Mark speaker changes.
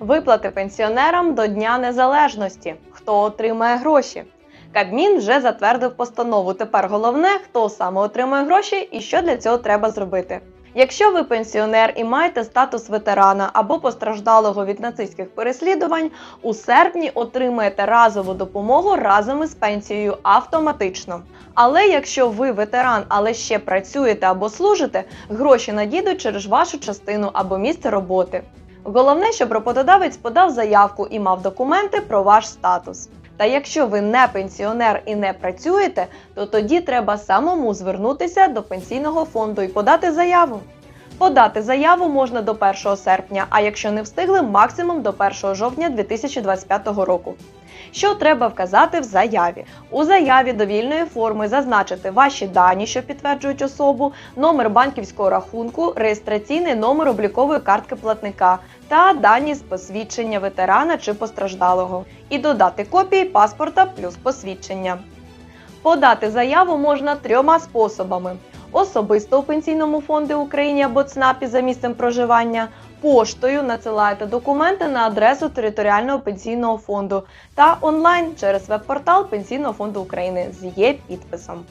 Speaker 1: Виплати пенсіонерам до Дня Незалежності. Хто отримає гроші? Кабмін вже затвердив постанову. Тепер головне, хто саме отримує гроші і що для цього треба зробити. Якщо ви пенсіонер і маєте статус ветерана або постраждалого від нацистських переслідувань, у серпні отримаєте разову допомогу разом із пенсією автоматично. Але якщо ви ветеран, але ще працюєте або служите, гроші надійдуть через вашу частину або місце роботи. Головне, щоб роботодавець подав заявку і мав документи про ваш статус. Та якщо ви не пенсіонер і не працюєте, то тоді треба самому звернутися до пенсійного фонду і подати заяву. Подати заяву можна до 1 серпня, а якщо не встигли, максимум до 1 жовтня 2025 року. Що треба вказати в заяві? У заяві до вільної форми зазначити ваші дані, що підтверджують особу, номер банківського рахунку, реєстраційний номер облікової картки платника та дані з посвідчення ветерана чи постраждалого. І додати копії паспорта плюс посвідчення. Подати заяву можна трьома способами: особисто у пенсійному фонді Україні або ЦНАПі за місцем проживання, поштою надсилаєте документи на адресу територіального пенсійного фонду та онлайн через веб-портал Пенсійного фонду України з є підписом.